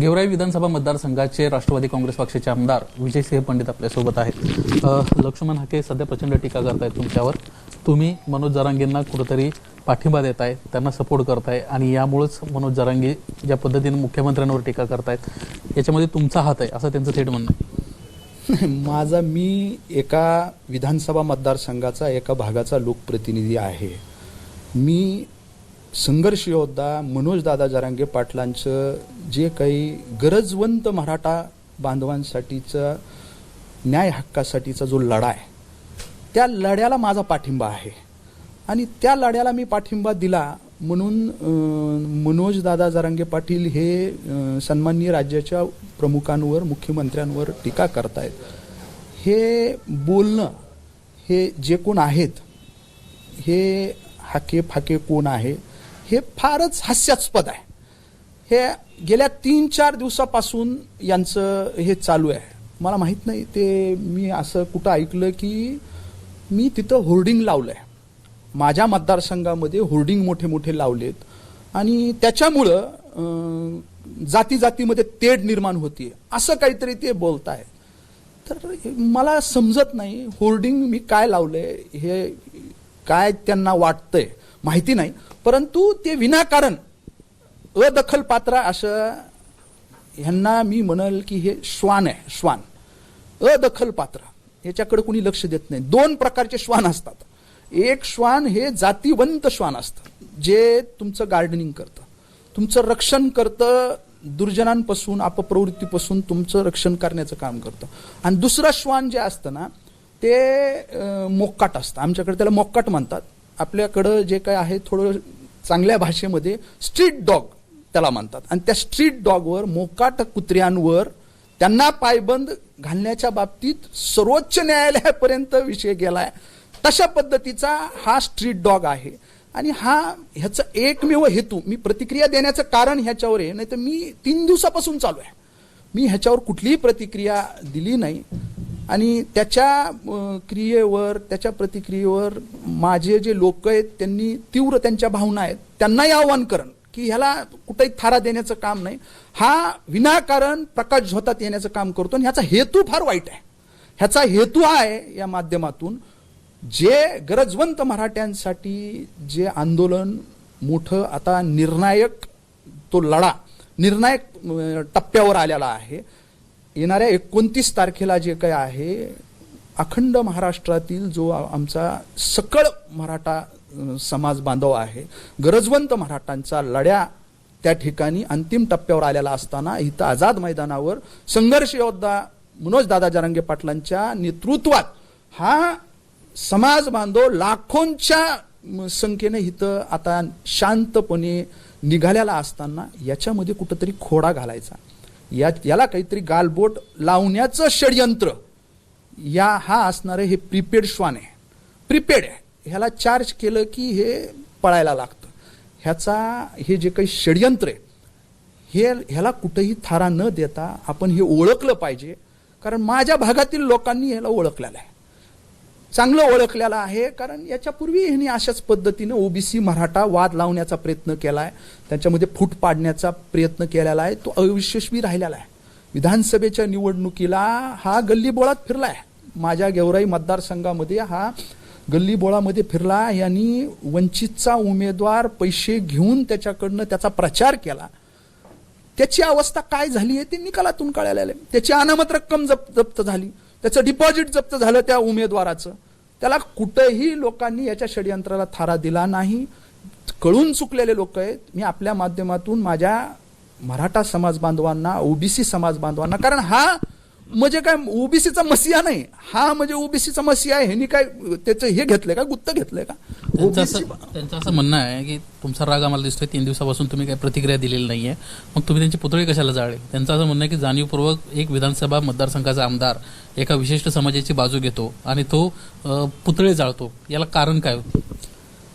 गेवराई विधानसभा मतदारसंघाचे राष्ट्रवादी काँग्रेस पक्षाचे आमदार विजयसिंह पंडित आपल्यासोबत आहेत. लक्ष्मण हाके सध्या प्रचंड टीका करतायत तुमच्यावर. तुम्ही मनोज जरांगेंना कुठेतरी पाठिंबा देताय त्यांना सपोर्ट करताय आणि यामुळेच मनोज जरांगे ज्या पद्धतीने मुख्यमंत्र्यांवर टीका करतायत याच्यामध्ये तुमचा हात आहे असं त्यांचं थेट म्हणणं आहे. माझा मी एका विधानसभा मतदारसंघाचा एका भागाचा लोकप्रतिनिधी आहे. मी संघर्ष योद्धा मनोजदादा जरांगे पाटलांचं जे काही गरजवंत मराठा बांधवांसाठीचा न्याय हक्कासाठीचा जो लढा आहे त्या लढ्याला माझा पाठिंबा आहे. आणि त्या लढ्याला मी पाठिंबा दिला म्हणून मनोजदादा जरांगे पाटील हे सन्माननीय राज्याच्या प्रमुखांवर मुख्यमंत्र्यांवर टीका करतायत. हे बोलणं हे जे कोण आहेत हे हाके फाके कोण आहे हे फारच हास्यास्पद आहे. हे गेल्या तीन चार दिवसापासून यांचं हे चालू आहे. मला माहीत नाही ते मी असं कुठं ऐकलं की मी तिथं होर्डिंग लावलं आहे माझ्या मतदारसंघामध्ये होर्डिंग मोठे मोठे लावलेत. आणि त्याच्यामुळं जाती जातीमध्ये तेढ निर्माण होती असं काहीतरी ते बोलत आहे तर मला समजत नाही होर्डिंग मी काय लावलंय हे काय त्यांना वाटतंय? माहिती नाही परंतु ते विनाकारण अदखल पात्र असं ह्यांना मी म्हणल की हे श्वान आहे श्वान. अदखल पात्र याच्याकडे कुणी लक्ष देत नाही. दोन प्रकारचे श्वान असतात. एक श्वान हे जातीवंत श्वान असतं जे तुमचं गार्डनिंग करतं. तुमचं रक्षण करतं दुर्जनांपासून अपप्रवृत्तीपासून तुमचं रक्षण करण्याचं काम करतं. आणि दुसरं श्वान जे असतं ना ते मोक्काट असतं. आमच्याकडे त्याला मोक्काट म्हणतात. आपल्याकडं जे काय आहे थोडं चांगल्या भाषेमध्ये स्ट्रीट डॉग त्याला म्हणतात आणि त्या स्ट्रीट डॉगवर मोकाट कुत्र्यांवर त्यांना पायबंद घालण्याच्या बाबतीत सर्वोच्च न्यायालयापर्यंत विषय गेलाय. तशा पद्धतीचा हा स्ट्रीट डॉग आहे. आणि हा ह्याचा एकमेव हेतू मी प्रतिक्रिया देण्याचं कारण ह्याच्यावर आहे. नाही तर मी तीन दिवसापासून चालू आहे. मी ह्याच्यावर कुठलीही प्रतिक्रिया दिली नाही. आणि त्याच्या क्रियेवर त्याच्या प्रतिक्रियेवर माझे जे लोक आहेत त्यांनी तीव्र त्यांच्या भावना आहेत. त्यांनाही आव्हान करण की ह्याला कुठेही थारा देण्याचं काम नाही. हा विनाकारण प्रकाश झोतात येण्याचं काम करतो आणि ह्याचा हेतू फार वाईट आहे. ह्याचा हेतू आहे या माध्यमातून जे गरजवंत मराठ्यांसाठी जे आंदोलन मोठं आता निर्णायक तो लढा निर्णायक टप्प्यावर आलेला आहे येणाऱ्या एकोणतीस तारखेला जे काय आहे अखंड महाराष्ट्रातील जो आमचा सकळ मराठा समाज बांधव आहे गरजवंत मराठांचा लढ्या त्या ठिकाणी अंतिम टप्प्यावर आलेला असताना इथं आझाद मैदानावर संघर्ष योद्धा मनोज दादा जरांगे पाटलांच्या नेतृत्वात हा समाज बांधव लाखोंच्या संख्येने इथं आता शांतपणे निघालेला असताना याच्यामध्ये कुठंतरी खोडा घालायचा. या याला काहीतरी गालबोट लावण्याचं षडयंत्र. या हा असणारे हे प्रीपेड श्वान. आहे प्रीपेड आहे ह्याला चार्ज केलं की हे पळायला लागतं. ह्याचा हे जे काही षडयंत्र आहे हे ह्याला कुठेही थारा न देता आपण हे ओळखलं पाहिजे. कारण माझ्या भागातील लोकांनी ह्याला ओळखलेलं आहे. चांगलं ओळखलेलं आहे कारण याच्यापूर्वी ह्यांनी अशाच पद्धतीनं ओबीसी मराठा वाद लावण्याचा प्रयत्न केला आहे त्याच्यामध्ये फूट पाडण्याचा प्रयत्न केलेला आहे तो अयशस्वी राहिलेला आहे. विधानसभेच्या निवडणुकीला हा गल्लीबोळात फिरला आहे माझ्या गेवराई मतदारसंघामध्ये हा गल्लीबोळामध्ये फिरला यांनी वंचितचा उमेदवार पैसे घेऊन त्याच्याकडनं त्याचा प्रचार केला. त्याची अवस्था काय झाली आहे ते निकालातून कळायला आलंय. त्याची अनामत रक्कम जप जप्त झाली. त्याचं डिपॉझिट जप्त झालं त्या उमेदवाराचं. त्याला कुठंही लोकांनी याच्या षडयंत्राला थारा दिला नाही. कळून चुकलेले लोक आहेत. मी आपल्या माध्यमातून माझ्या मराठा समाज बांधवांना ओबीसी समाज बांधवांना कारण हा म्हणजे काय ओबीसीचा मसिया नाही. हा म्हणजे ओबीसीचा मसिया आहे. ह्यांनी काय त्याचं हे घेतलंय का गुत्त घेतलंय का? त्यांचं असं त्यांचं असं म्हणणं आहे की तुमचा राग आम्हाला दिसतोय तीन दिवसापासून तुम्ही काही प्रतिक्रिया दिलेली नाहीये. मग तुम्ही त्यांचे पुतळे कशाला जाळले? त्यांचं असं म्हणणं आहे की जाणीवपूर्वक एक विधानसभा मतदारसंघाचा आमदार एका विशिष्ट समाजाची बाजू घेतो आणि तो पुतळे जाळतो. याला कारण काय होतं?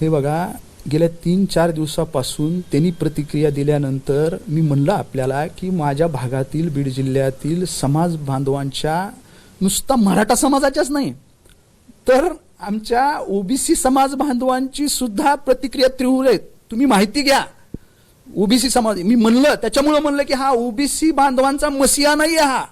हे बघा गेल्या तीन चार दिवसापासून त्यांनी प्रतिक्रिया दिल्यानंतर मी म्हणलं आपल्याला की माझ्या भागातील बीड जिल्ह्यातील समाज बांधवांच्या नुसता मराठा समाजाच्याच नाही. तर आमच्या ओबीसी समाज बांधवांची सुद्धा प्रतिक्रिया त्रिवूर आहेत. तुम्ही माहिती घ्या. ओबीसी समाज मी म्हणलं त्याच्यामुळं म्हणलं की हा ओबीसी बांधवांचा मसिया नाही आहे हा.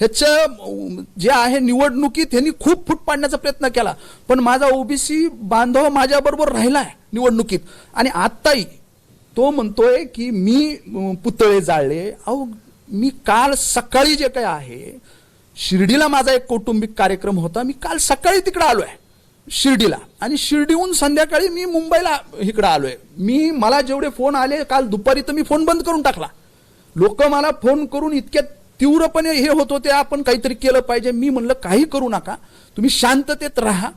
ह्याचं जे आहे निवडणुकीत ह्यांनी खूप फूट पाडण्याचा प्रयत्न केला. पण माझा ओबीसी बांधव माझ्याबरोबर राहिला आहे निवडणुकीत. आणि आत्ताही तो म्हणतोय की मी पुतळे जाळले. अहो मी काल सकाळी जे काय आहे शिर्डीला माझा एक कौटुंबिक कार्यक्रम होता. मी काल सकाळी तिकडे आहे शिर्डीला. आणि शिर्डीहून संध्याकाळी मी मुंबईला इकडे आलोय. मी मला जेवढे फोन आले काल दुपारी तर मी फोन बंद करून टाकला. लोक मला फोन करून इतक्या तीव्रपणे हे होत होते आपण काहीतरी केलं पाहिजे. मी म्हणलं काही करू नका. तुम्ही शांततेत राहा.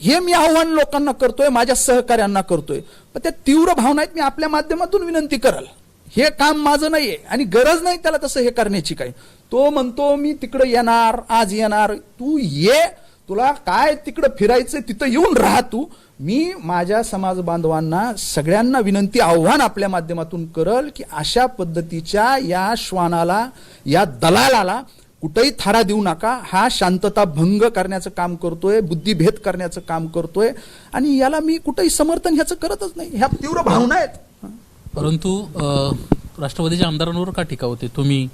हे मी आव्हान लोकांना करतोय माझ्या सहकाऱ्यांना करतोय. पण त्या तीव्र भावना आहेत मी आपल्या माध्यमातून विनंती कराल. हे काम माझं नाहीये आणि गरज नाही त्याला तसं हे करण्याची काही. तो म्हणतो मी तिकडे येणार आज येणार. तू ये तुला काय तिकडं फिरायचं तिथं येऊन राहा तू. मी माझ्या समाज बांधवांना सगळ्यांना विनंती आव्हान आपल्या माध्यमातून करल की अशा पद्धतीच्या या श्वानाला या दलालाला कुठेही थारा देऊ नका. हा शांतता भंग करण्याचं काम करतोय बुद्धिभेद करण्याचं काम करतोय आणि याला मी कुठेही समर्थन ह्याचं करतच नाही. ह्या तीव्र भावना आहेत. परंतु राष्ट्रवादीच्या आमदारांवर का टीका होते? तुम्ही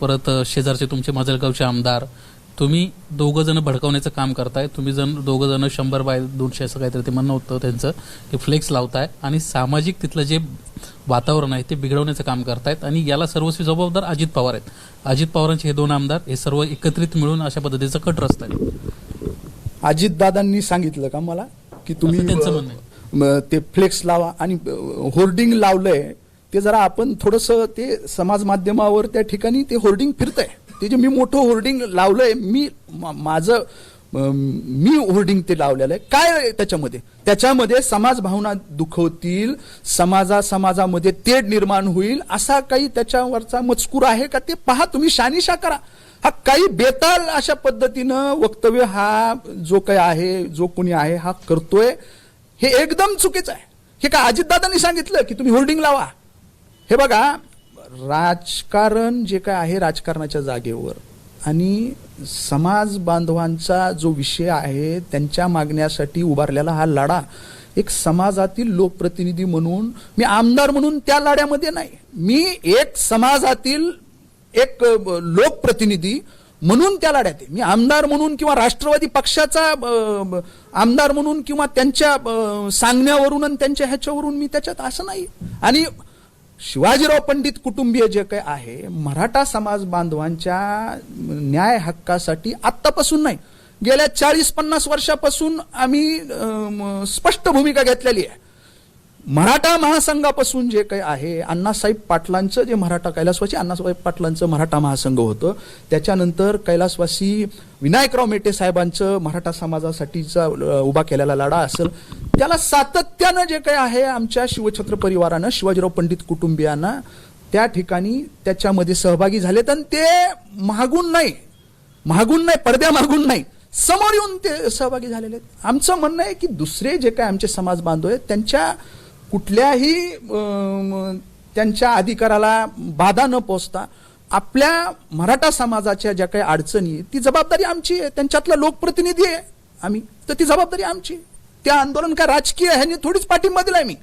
परत शेजारचे तुमचे माजलगावचे आमदार तुम्ही दोघं जण भडकवण्याचं काम करताय. तुम्ही जण दोघं जण शंभर बाय दोनशे असं काहीतरी ते म्हणणं होतं त्यांचं की फ्लेक्स लावताय आणि सामाजिक तिथलं जे वातावरण आहे ते बिघडवण्याचं काम करतायत आणि याला सर्वस्वी जबाबदार अजित पवार आहेत. अजित पवारांचे हे दोन आमदार हे सर्व एकत्रित मिळून अशा पद्धतीचं कट रस्ता आहे अजितदादांनी सांगितलं का मला? की तुम्ही त्यांचं म्हणणं ते फ्लेक्स लावा आणि होर्डिंग लावलंय. ते जरा आपण थोडस ते समाज माध्यमावर त्या ठिकाणी ते होर्डिंग फिरतंय. ते जे मी मोठं होर्डिंग लावलंय. मी मा- माझं मी होर्डिंग ते लावलेलं आहे. काय त्याच्यामध्ये? त्याच्यामध्ये समाज भावना दुखवतील समाजा समाजामध्ये तेढ निर्माण होईल असा काही त्याच्यावरचा मजकूर आहे का ते पहा तुम्ही शानिशा करा. हा काही बेताल अशा पद्धतीनं वक्तव्य हा जो काही आहे जो कोणी आहे हा करतोय हे एकदम चुकीचं आहे. हे का अजितदादांनी सांगितलं की तुम्ही होर्डिंग लावा. हे बघा राजकारण जे काय आहे राजकारणाच्या जागेवर आणि समाज बांधवांचा जो विषय आहे त्यांच्या मागण्यासाठी उभारलेला हा लढा एक समाजातील लोकप्रतिनिधी म्हणून मी आमदार म्हणून त्या लढ्यामध्ये नाही. मी एक समाजातील एक लोकप्रतिनिधी म्हणून त्या लढ्यात आहे. मी आमदार म्हणून किंवा राष्ट्रवादी पक्षाचा आमदार म्हणून किंवा त्यांच्या सांगण्यावरून आणि त्यांच्या ह्याच्यावरून मी त्याच्यात असं नाही. आणि शिवाजीराव पंडित कुटुंबीय जे काही आहे मराठा समाज बांधवांच्या न्याय हक्कासाठी आत्तापासून नाही गेल्या चाळीस पन्नास वर्षापासून आम्ही स्पष्ट भूमिका घेतलेली आहे. मराठा महासंघापासून जे काही आहे अण्णासाहेब पाटलांचं जे मराठा कैलासवासी अण्णासाहेब पाटलांचं मराठा महासंघ होतं त्याच्यानंतर कैलासवासी विनायकराव मेटे साहेबांचं मराठा समाजासाठीचा उभा केलेला लढा असेल त्याला सातत्यानं जे काही आहे आमच्या शिवछत्र परिवारानं शिवाजीराव पंडित कुटुंबियांना त्या ठिकाणी त्याच्यामध्ये सहभागी झालेत आणि ते मागून नाही मागून नाही पडद्या मागून नाही समोर येऊन ते सहभागी झालेले आहेत. आमचं म्हणणं आहे की दुसरे जे काय आमचे समाज बांधव आहेत त्यांच्या कुठल्याही त्यांच्या अधिकाराला बाधा न पोचता आपल्या मराठा समाजाच्या ज्या काही अडचणी आहेत, ती जबाबदारी आमची आहे. त्यांच्यातला लोकप्रतिनिधी आहे आम्ही. तर ती जबाबदारी आमची त्या आंदोलन काय राजकीय ह्यांनी थोडीच पाठिंबा दिलाय मी.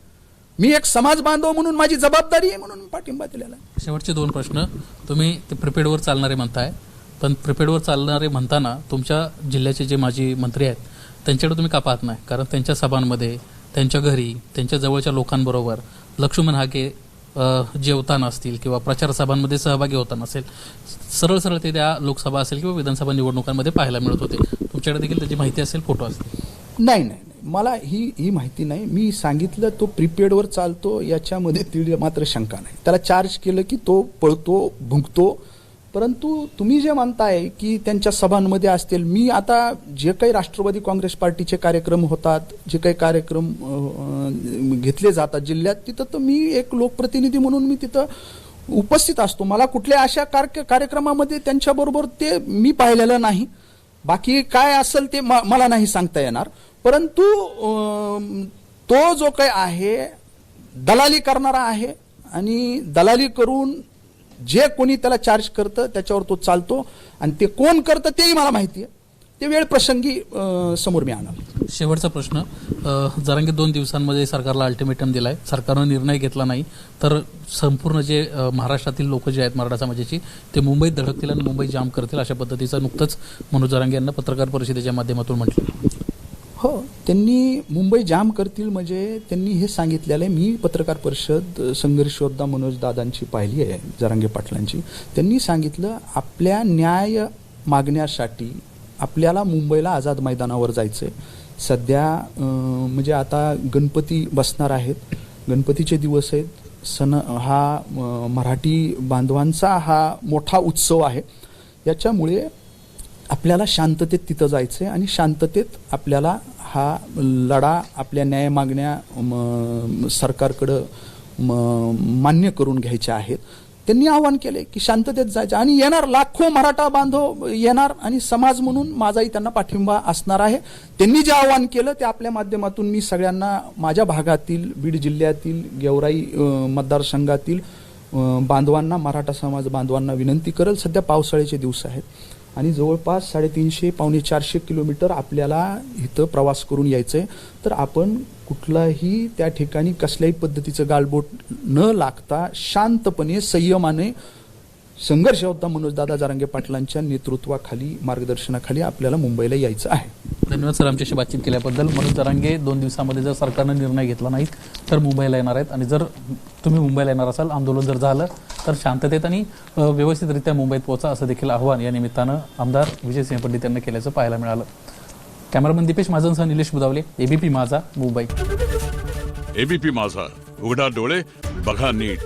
मी एक समाज बांधव म्हणून माझी जबाबदारी आहे म्हणून पाठिंबा दिलेला आहे. शेवटचे दोन प्रश्न. तुम्ही ते प्रिपेडवर चालणारे म्हणताय पण प्रिपेडवर चालणारे म्हणताना तुमच्या जिल्ह्याचे जे माजी मंत्री आहेत त्यांच्याकडे तुम्ही का पाहत नाही? कारण त्यांच्या सभांमध्ये त्यांच्या घरी त्यांच्या जवळच्या लोकांबरोबर लक्ष्मण हाके जेवताना असतील किंवा प्रचार सभांमध्ये सहभागी होताना असेल सरळ सरळ ते त्या लोकसभा असेल किंवा विधानसभा निवडणुकांमध्ये पाहायला मिळत होते. तुमच्याकडे देखील त्याची माहिती असेल फोटो असतील नाही नाही नाही. मला ही ही माहिती नाही. मी सांगितलं तो प्रीपेडवर चालतो याच्यामध्ये तीळ मात्र शंका नाही. त्याला चार्ज केलं की तो पळतो भुंकतो परंतु तुम्ही जे मानताय की त्यांच्या सभांमध्ये असतील मी आता जे काही राष्ट्रवादी काँग्रेस पार्टीचे कार्यक्रम होतात जे काही कार्यक्रम घेतले जातात जिल्ह्यात तिथं तर मी एक लोकप्रतिनिधी म्हणून मी तिथं उपस्थित असतो. मला कुठल्या अशा कार्य कार्यक्रमामध्ये त्यांच्याबरोबर ते मी पाहिलेलं नाही. बाकी काय असेल ते म- मला नाही सांगता येणार. परंतु तो जो काही आहे दलाली करणारा आहे आणि दलाली करून जे कोणी त्याला चार्ज करतं त्याच्यावर तो चालतो. आणि ते कोण करतं तेही मला माहिती आहे ते वेळ प्रसंगी समोर मी आणल. शेवटचा प्रश्न अ, जरांगे दोन दिवसांमध्ये सरकारला अल्टिमेटम दिलाय. सरकारनं निर्णय घेतला नाही तर संपूर्ण जे महाराष्ट्रातील लोक जे आहेत मराठा समाजाची ते मुंबईत धडकतील आणि मुंबई जाम करतील अशा पद्धतीचं नुकतंच मनोज जरांगे यांना पत्रकार परिषदेच्या माध्यमातून म्हटलं. हो त्यांनी मुंबई जाम करतील म्हणजे त्यांनी हे सांगितलेलं आहे. मी पत्रकार परिषद संघर्ष योद्धा मनोज दादांची पाहिली आहे जरांगे पाटलांची. त्यांनी सांगितलं आपल्या न्याय मागण्यासाठी आपल्याला मुंबईला आझाद मैदानावर जायचं आहे सध्या म्हणजे आता गणपती बसणार आहेत. गणपतीचे दिवस आहेत. सण हा मराठी बांधवांचा हा मोठा उत्सव आहे. याच्यामुळे आपल्याला शांततेत तिथं जायचं आहे आणि शांततेत आपल्याला हा लढा आपल्या न्याय मागण्या सरकारकडं म, मान्य करून घ्यायच्या आहेत. त्यांनी आवाहन केले की शांततेत जायचं. आणि येणार लाखो मराठा बांधव येणार आणि समाज म्हणून माझाही त्यांना पाठिंबा असणार आहे. त्यांनी जे आवाहन केलं ते आपल्या माध्यमातून मी सगळ्यांना माझ्या भागातील बीड जिल्ह्यातील गेवराई मतदारसंघातील बांधवांना मराठा समाज बांधवांना विनंती करेल. सध्या पावसाळ्याचे दिवस आहेत. आणि जवळपास साडेतीनशे पावणे चारशे किलोमीटर आपल्याला इथं प्रवास करून यायचं आहे तर आपण कुठलाही त्या ठिकाणी कसल्याही पद्धतीचं गालबोट न लागता शांतपणे संयमाने संघर्ष होता मनोजदादा जारांगे पाटलांच्या नेतृत्वाखाली मार्गदर्शनाखाली आपल्याला मुंबईला यायचं आहे. धन्यवाद सर आमच्याशी बातचीत केल्याबद्दल. मनोज जरांगे दोन दिवसामध्ये जर सरकारनं निर्णय घेतला नाही तर मुंबईला येणार आहेत. आणि जर तुम्ही मुंबईला येणार असाल आंदोलन जर झालं तर शांततेत आणि व्यवस्थितरित्या मुंबईत पोहोचा असं देखील आव्हान या निमित्तानं आमदार विजयसिंह पंडित यांना केल्याचं पाहायला मिळालं. कॅमेरामन दीपेश महाजनसह निलेश बुदावले एबीपी माझा मुंबई. एबीपी माझा उघडा डोळे बघा नीट.